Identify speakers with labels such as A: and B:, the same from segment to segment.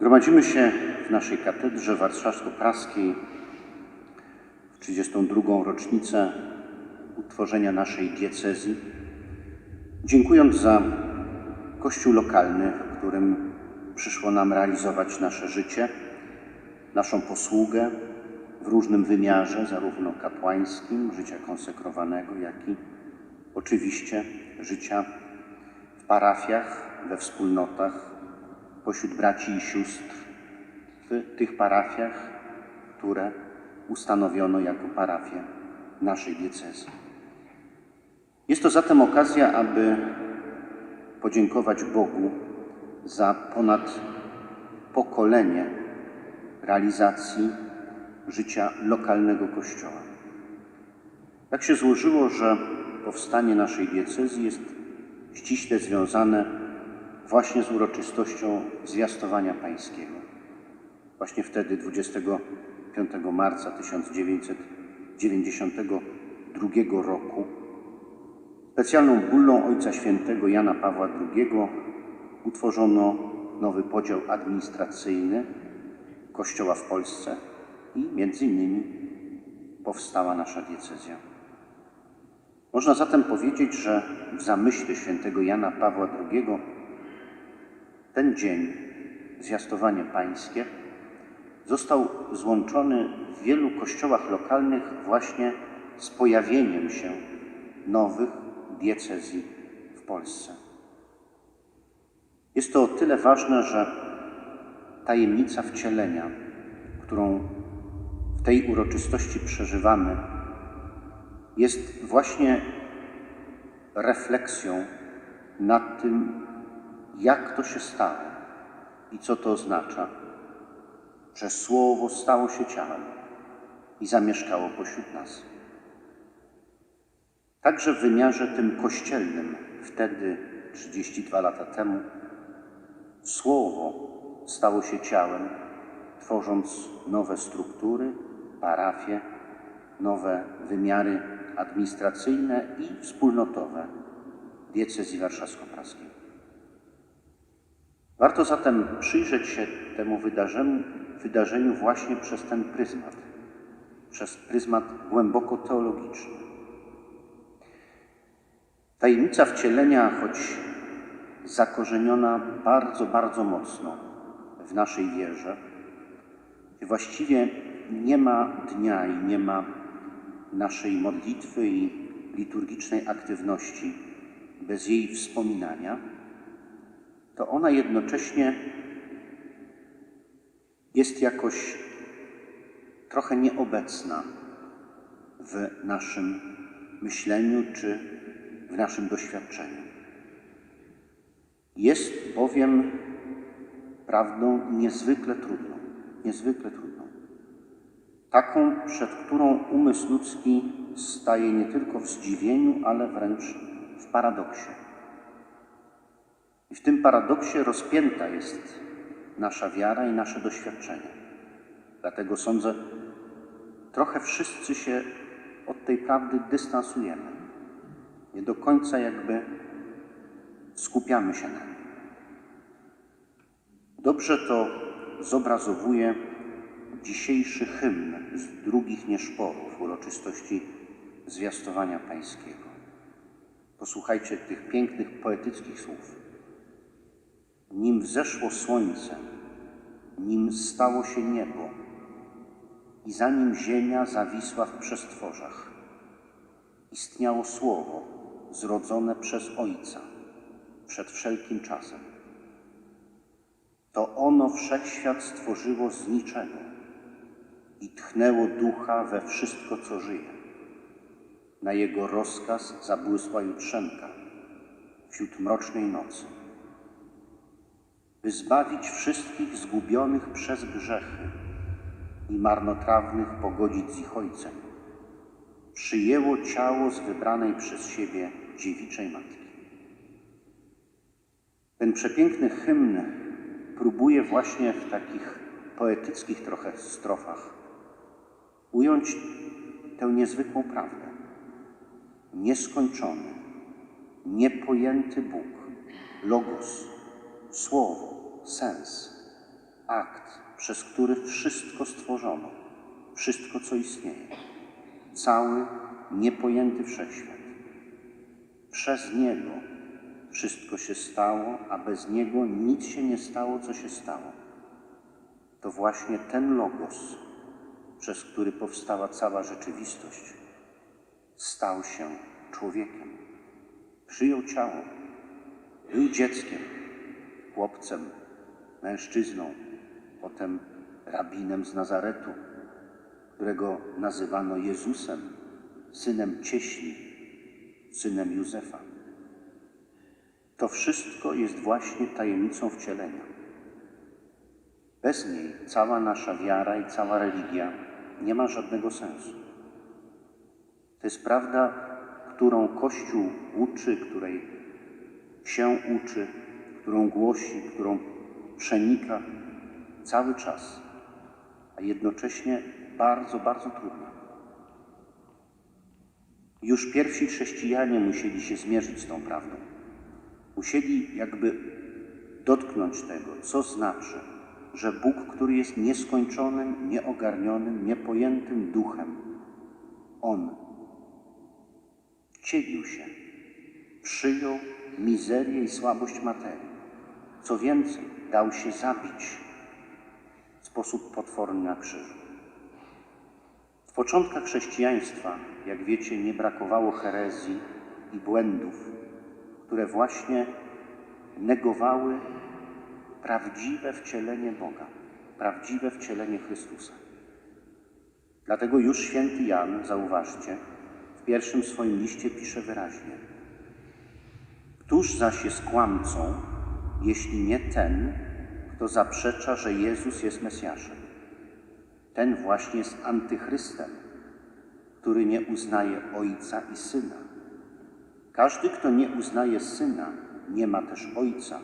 A: Gromadzimy się w naszej katedrze warszawsko-praskiej w 32. rocznicę utworzenia naszej diecezji, dziękując za Kościół lokalny, w którym przyszło nam realizować nasze życie, naszą posługę w różnym wymiarze, zarówno kapłańskim, życia konsekrowanego, jak i oczywiście życia w parafiach, we wspólnotach, pośród braci i sióstr, w tych parafiach, które ustanowiono jako parafie naszej diecezji. Jest to zatem okazja, aby podziękować Bogu za ponad pokolenie realizacji życia lokalnego Kościoła. Tak się złożyło, że powstanie naszej diecezji jest ściśle związane właśnie z uroczystością zwiastowania pańskiego. Właśnie wtedy, 25 marca 1992 roku, specjalną bullą Ojca Świętego Jana Pawła II utworzono nowy podział administracyjny Kościoła w Polsce i między innymi powstała nasza diecezja. Można zatem powiedzieć, że w zamyśle świętego Jana Pawła II ten dzień, zwiastowanie pańskie, został złączony w wielu kościołach lokalnych właśnie z pojawieniem się nowych diecezji w Polsce. Jest to o tyle ważne, że tajemnica wcielenia, którą w tej uroczystości przeżywamy, jest właśnie refleksją nad tym, jak to się stało i co to oznacza, że Słowo stało się ciałem i zamieszkało pośród nas. Także w wymiarze tym kościelnym, wtedy 32 lata temu, Słowo stało się ciałem, tworząc nowe struktury, parafie, nowe wymiary administracyjne i wspólnotowe diecezji warszawsko-praskiej. Warto zatem przyjrzeć się temu wydarzeniu, wydarzeniu właśnie przez ten pryzmat, przez pryzmat głęboko teologiczny. Tajemnica wcielenia, choć zakorzeniona bardzo, bardzo mocno w naszej wierze, właściwie nie ma dnia i nie ma naszej modlitwy i liturgicznej aktywności bez jej wspominania, to ona jednocześnie jest jakoś trochę nieobecna w naszym myśleniu czy w naszym doświadczeniu. Jest bowiem prawdą niezwykle trudną, niezwykle trudną. Taką, przed którą umysł ludzki staje nie tylko w zdziwieniu, ale wręcz w paradoksie. I w tym paradoksie rozpięta jest nasza wiara i nasze doświadczenie. Dlatego sądzę, trochę wszyscy się od tej prawdy dystansujemy. Nie do końca jakby skupiamy się na niej. Dobrze to zobrazowuje dzisiejszy hymn z drugich nieszporów uroczystości zwiastowania pańskiego. Posłuchajcie tych pięknych, poetyckich słów. Nim wzeszło słońce, nim stało się niebo i zanim ziemia zawisła w przestworzach, istniało słowo zrodzone przez Ojca przed wszelkim czasem. To ono wszechświat stworzyło z niczego i tchnęło ducha we wszystko, co żyje. Na jego rozkaz zabłysła jutrzenka wśród mrocznej nocy by zbawić wszystkich zgubionych przez grzechy i marnotrawnych pogodzić z ich Ojcem, przyjęło ciało z wybranej przez siebie dziewiczej matki. Ten przepiękny hymn próbuje właśnie w takich poetyckich trochę strofach ująć tę niezwykłą prawdę. Nieskończony, niepojęty Bóg, Logos, Słowo, sens, akt, przez który wszystko stworzono, wszystko, co istnieje, cały niepojęty wszechświat. Przez Niego wszystko się stało, a bez Niego nic się nie stało, co się stało. To właśnie ten Logos, przez który powstała cała rzeczywistość, stał się człowiekiem. Przyjął ciało, był dzieckiem, chłopcem, mężczyzną, potem rabinem z Nazaretu, którego nazywano Jezusem, synem cieśli, synem Józefa. To wszystko jest właśnie tajemnicą wcielenia. Bez niej cała nasza wiara i cała religia nie ma żadnego sensu. To jest prawda, którą Kościół uczy, której się uczy, którą głosi, którą przenika cały czas, a jednocześnie bardzo, bardzo trudna. Już pierwsi chrześcijanie musieli się zmierzyć z tą prawdą. Musieli jakby dotknąć tego, co znaczy, że Bóg, który jest nieskończonym, nieogarnionym, niepojętym duchem, On wcielił się, przyjął mizerię i słabość materii. Co więcej, dał się zabić w sposób potworny na krzyżu. W początkach chrześcijaństwa, jak wiecie, nie brakowało herezji i błędów, które właśnie negowały prawdziwe wcielenie Boga, prawdziwe wcielenie Chrystusa. Dlatego już święty Jan, zauważcie, w pierwszym swoim liście pisze wyraźnie: Któż zaś jest kłamcą, jeśli nie ten, kto zaprzecza, że Jezus jest Mesjaszem? Ten właśnie jest antychrystem, który nie uznaje Ojca i Syna. Każdy, kto nie uznaje Syna, nie ma też Ojca.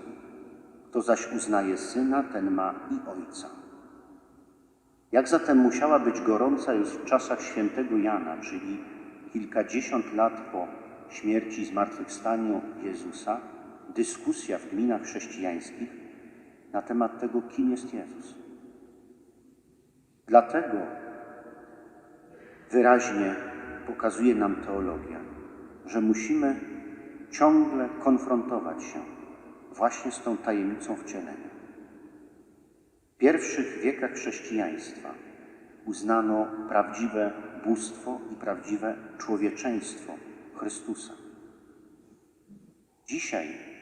A: Kto zaś uznaje Syna, ten ma i Ojca. Jak zatem musiała być gorąca już w czasach świętego Jana, czyli kilkadziesiąt lat po śmierci i zmartwychwstaniu Jezusa, dyskusja w gminach chrześcijańskich na temat tego, kim jest Jezus. Dlatego wyraźnie pokazuje nam teologia, że musimy ciągle konfrontować się właśnie z tą tajemnicą wcielenia. W pierwszych wiekach chrześcijaństwa uznano prawdziwe bóstwo i prawdziwe człowieczeństwo Chrystusa. Dzisiaj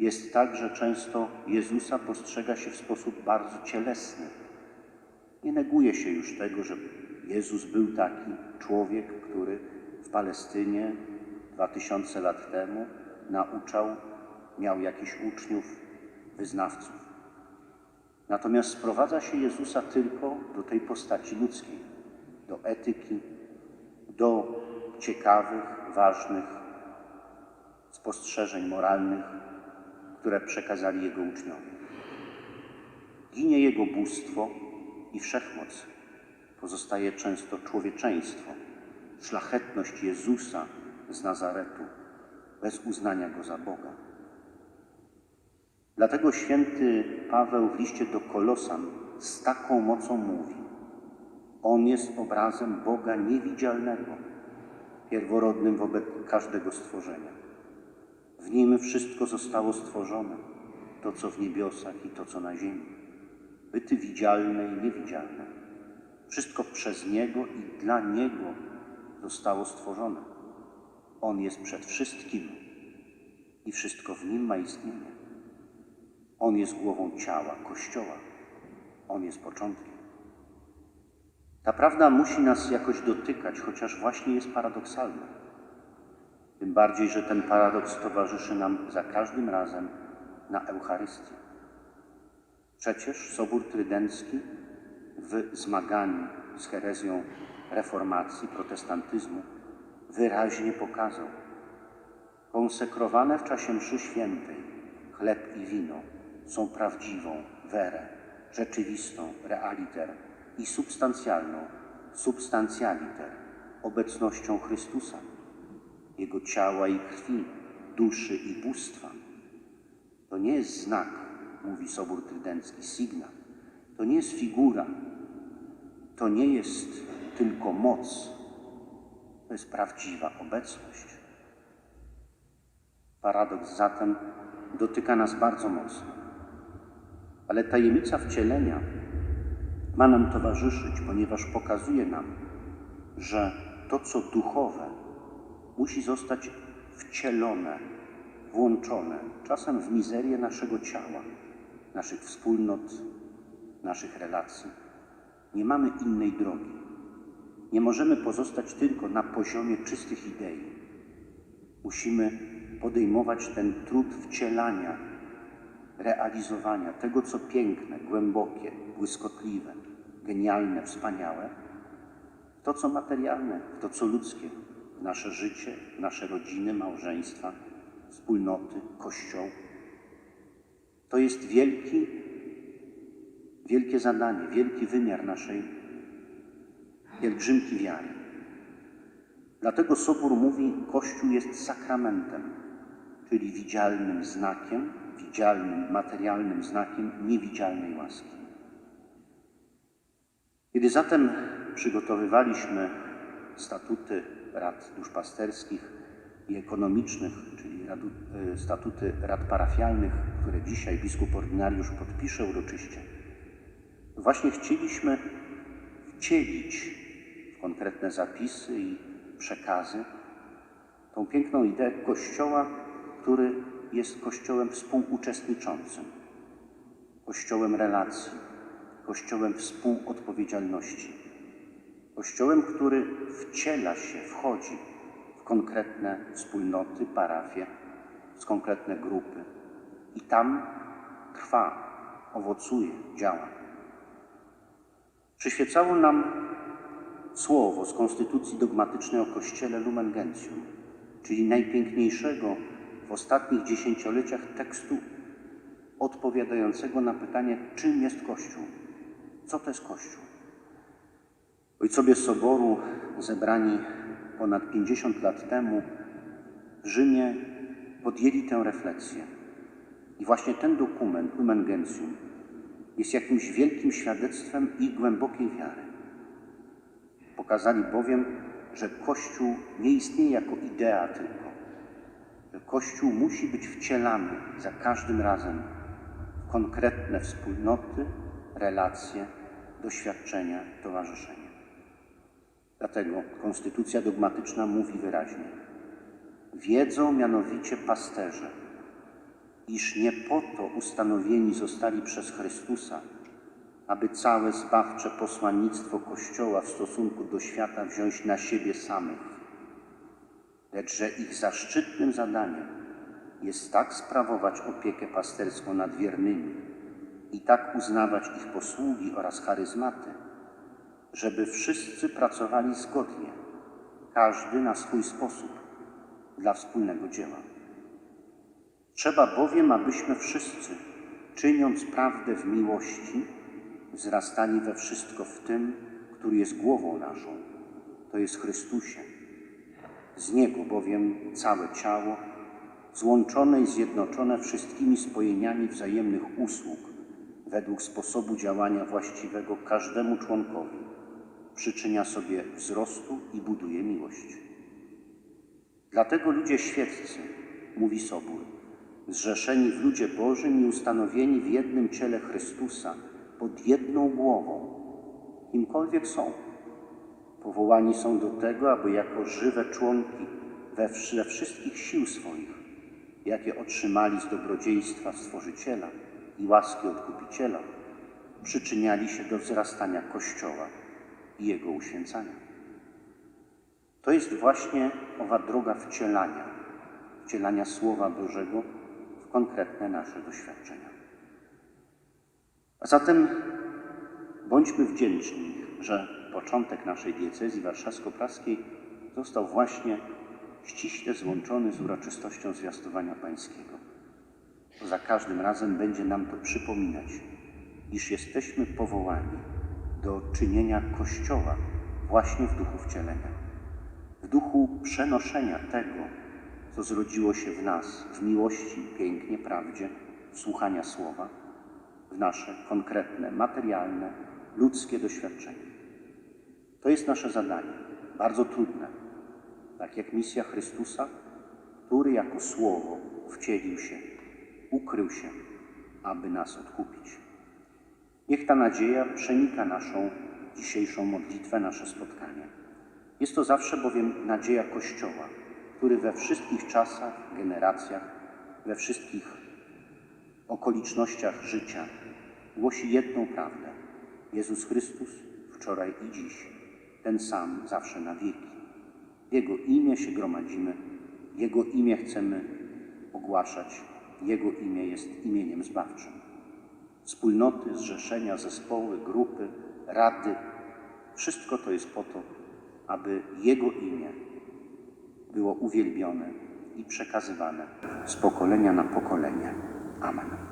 A: jest tak, że często Jezusa postrzega się w sposób bardzo cielesny. Nie neguje się już tego, że Jezus był taki człowiek, który w Palestynie dwa tysiące lat temu nauczał, miał jakichś uczniów, wyznawców. Natomiast sprowadza się Jezusa tylko do tej postaci ludzkiej, do etyki, do ciekawych, ważnych spostrzeżeń moralnych, które przekazali Jego uczniowie. Ginie Jego bóstwo i wszechmoc. Pozostaje często człowieczeństwo, szlachetność Jezusa z Nazaretu, bez uznania Go za Boga. Dlatego święty Paweł w liście do Kolosan z taką mocą mówi: On jest obrazem Boga niewidzialnego, pierworodnym wobec każdego stworzenia. W nim wszystko zostało stworzone, to co w niebiosach i to co na ziemi, byty widzialne i niewidzialne. Wszystko przez Niego i dla Niego zostało stworzone. On jest przed wszystkim i wszystko w Nim ma istnienie. On jest głową ciała, Kościoła. On jest początkiem. Ta prawda musi nas jakoś dotykać, chociaż właśnie jest paradoksalna. Tym bardziej, że ten paradoks towarzyszy nam za każdym razem na Eucharystii. Przecież Sobór Trydencki w zmaganiu z herezją reformacji, protestantyzmu wyraźnie pokazał. Konsekrowane w czasie mszy świętej chleb i wino są prawdziwą werę, rzeczywistą realiter i substancjalną substancjaliter obecnością Chrystusa, Jego ciała i krwi, duszy i bóstwa. To nie jest znak, mówi Sobór Trydencki, sygnał. to nie jest figura, to nie jest tylko moc, to jest prawdziwa obecność. Paradoks zatem dotyka nas bardzo mocno. Ale tajemnica wcielenia ma nam towarzyszyć, ponieważ pokazuje nam, że to, co duchowe, musi zostać wcielone, włączone, czasem w mizerię naszego ciała, naszych wspólnot, naszych relacji. Nie mamy innej drogi. Nie możemy pozostać tylko na poziomie czystych idei. Musimy podejmować ten trud wcielania, realizowania tego, co piękne, głębokie, błyskotliwe, genialne, wspaniałe, to, co materialne, to, co ludzkie, nasze życie, nasze rodziny, małżeństwa, wspólnoty, kościoł. To jest wielki, wielkie zadanie, wielki wymiar naszej pielgrzymki wiary. Dlatego Sobór mówi, Kościół jest sakramentem, czyli widzialnym znakiem, widzialnym, materialnym znakiem niewidzialnej łaski. Kiedy zatem przygotowywaliśmy statuty rad duszpasterskich i ekonomicznych, czyli radu, e, statuty rad parafialnych, które dzisiaj biskup ordynariusz podpisze uroczyście, właśnie chcieliśmy wcielić w konkretne zapisy i przekazy tą piękną ideę Kościoła, który jest Kościołem współuczestniczącym, Kościołem relacji, Kościołem współodpowiedzialności, Kościołem, który wciela się, wchodzi w konkretne wspólnoty, parafie, w konkretne grupy i tam trwa, owocuje, działa. Przyświecało nam słowo z konstytucji dogmatycznej o Kościele Lumen Gentium, czyli najpiękniejszego w ostatnich dziesięcioleciach tekstu odpowiadającego na pytanie, czym jest Kościół, co to jest Kościół. Ojcowie Soboru, zebrani ponad 50 lat temu w Rzymie, podjęli tę refleksję. I właśnie ten dokument, Lumen Gentium, jest jakimś wielkim świadectwem ich głębokiej wiary. Pokazali bowiem, że Kościół nie istnieje jako idea tylko, że Kościół musi być wcielany za każdym razem w konkretne wspólnoty, relacje, doświadczenia, towarzyszenia. Dlatego konstytucja dogmatyczna mówi wyraźnie: Wiedzą mianowicie pasterze, iż nie po to ustanowieni zostali przez Chrystusa, aby całe zbawcze posłannictwo Kościoła w stosunku do świata wziąć na siebie samych, lecz że ich zaszczytnym zadaniem jest tak sprawować opiekę pasterską nad wiernymi i tak uznawać ich posługi oraz charyzmaty, żeby wszyscy pracowali zgodnie, każdy na swój sposób, dla wspólnego dzieła. Trzeba bowiem, abyśmy wszyscy, czyniąc prawdę w miłości, wzrastali we wszystko w tym, który jest głową naszą, to jest Chrystusie. Z Niego bowiem całe ciało, złączone i zjednoczone wszystkimi spojeniami wzajemnych usług, według sposobu działania właściwego każdemu członkowi, przyczynia sobie wzrostu i buduje miłość. Dlatego ludzie świeccy, mówi Sobór, zrzeszeni w ludzie Bożym i ustanowieni w jednym ciele Chrystusa, pod jedną głową, kimkolwiek są, powołani są do tego, aby jako żywe członki we, we wszystkich sił swoich, jakie otrzymali z dobrodziejstwa Stworzyciela i łaski Odkupiciela, przyczyniali się do wzrastania Kościoła i Jego uświęcania. To jest właśnie owa droga wcielania, wcielania Słowa Bożego w konkretne nasze doświadczenia. A zatem bądźmy wdzięczni, że początek naszej diecezji warszawsko-praskiej został właśnie ściśle złączony z uroczystością zwiastowania pańskiego. Za każdym razem będzie nam to przypominać, iż jesteśmy powołani do czynienia Kościoła właśnie w duchu wcielenia, w duchu przenoszenia tego, co zrodziło się w nas, w miłości, pięknie, prawdzie, słuchania słowa, w nasze konkretne, materialne, ludzkie doświadczenie. To jest nasze zadanie, bardzo trudne, tak jak misja Chrystusa, który jako Słowo wcielił się, ukrył się, aby nas odkupić. Niech ta nadzieja przenika naszą dzisiejszą modlitwę, nasze spotkanie. Jest to zawsze bowiem nadzieja Kościoła, który we wszystkich czasach, generacjach, we wszystkich okolicznościach życia głosi jedną prawdę. Jezus Chrystus wczoraj i dziś, ten sam zawsze na wieki. Jego imię się gromadzimy, Jego imię chcemy ogłaszać, Jego imię jest imieniem zbawczym. Wspólnoty, zrzeszenia, zespoły, grupy, rady, wszystko to jest po to, aby Jego imię było uwielbione i przekazywane z pokolenia na pokolenie. Amen.